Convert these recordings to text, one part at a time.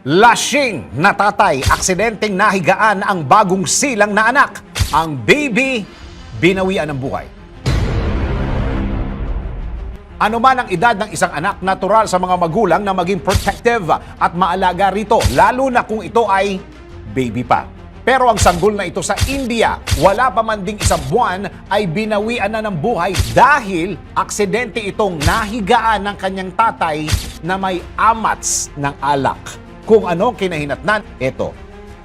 Lashing na tatay, aksidenteng nahigaan ang bagong silang na anak. Ang baby, binawian ng buhay. Ano man ang edad ng isang anak, natural sa mga magulang na maging protective at maalaga rito, lalo na kung ito ay baby pa. Pero ang sanggol na ito sa India, wala pa man ding isang buwan ay binawian na ng buhay dahil aksidente itong nahigaan ng kanyang tatay na may amats ng alak. Kung ano kinahinatnan, ito.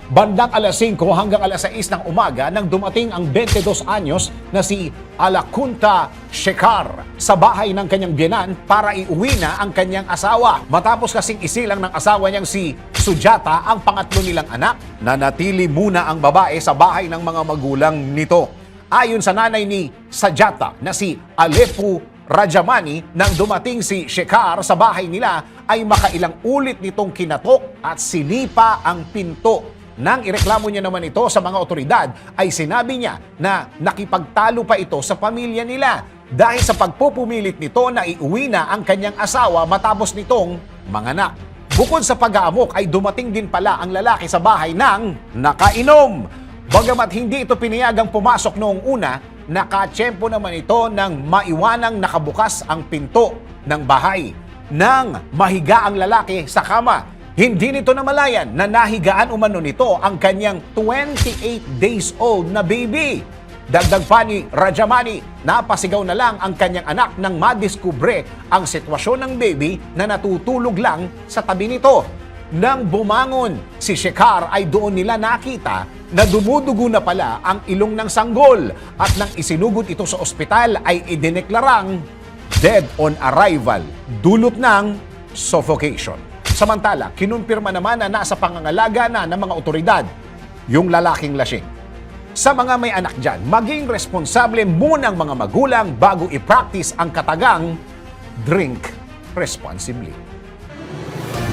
Bandang alas 5 hanggang alas 6 ng umaga nang dumating ang 22 anyos na si Alakunta Shekar sa bahay ng kanyang biyanan para iuwi na ang kanyang asawa. Matapos kasing isilang ng asawa niyang si Sujata ang pangatlo nilang anak, nanatili muna ang babae sa bahay ng mga magulang nito. Ayon sa nanay ni Sajata na si Alepu Rajamani nang dumating si Shekar sa bahay nila ay makailang ulit nitong kinatok at sinipa ang pinto. Nang ireklamo niya naman ito sa mga otoridad, ay sinabi niya na nakipagtalo pa ito sa pamilya nila dahil sa pagpupumilit nito na iuwi na ang kanyang asawa matapos nitong manganak. Bukod sa pag-aamok ay dumating din pala ang lalaki sa bahay ng nakainom. Bagamat hindi ito pinayagang pumasok noong una, nakatsyempo naman ito nang maiwanang nakabukas ang pinto ng bahay. Nang mahiga ang lalaki sa kama, hindi nito namalayan na nahigaan umano nito ang kanyang 28 days old na baby. Dagdag pa ni Rajamani, napasigaw na lang ang kanyang anak nang madiskubre ang sitwasyon ng baby na natutulog lang sa tabi nito. Nang bumangon si Shekar ay doon nila nakita na dumudugo na pala ang ilong ng sanggol at nang isinugod ito sa ospital ay idineklarang dead on arrival dulot ng suffocation. Samantala, kinumpirma naman na nasa pangangalaga na ng mga otoridad yung lalaking lasing. Sa mga may anak dyan, maging responsable munang mga magulang bago i-practice ang katagang drink responsibly.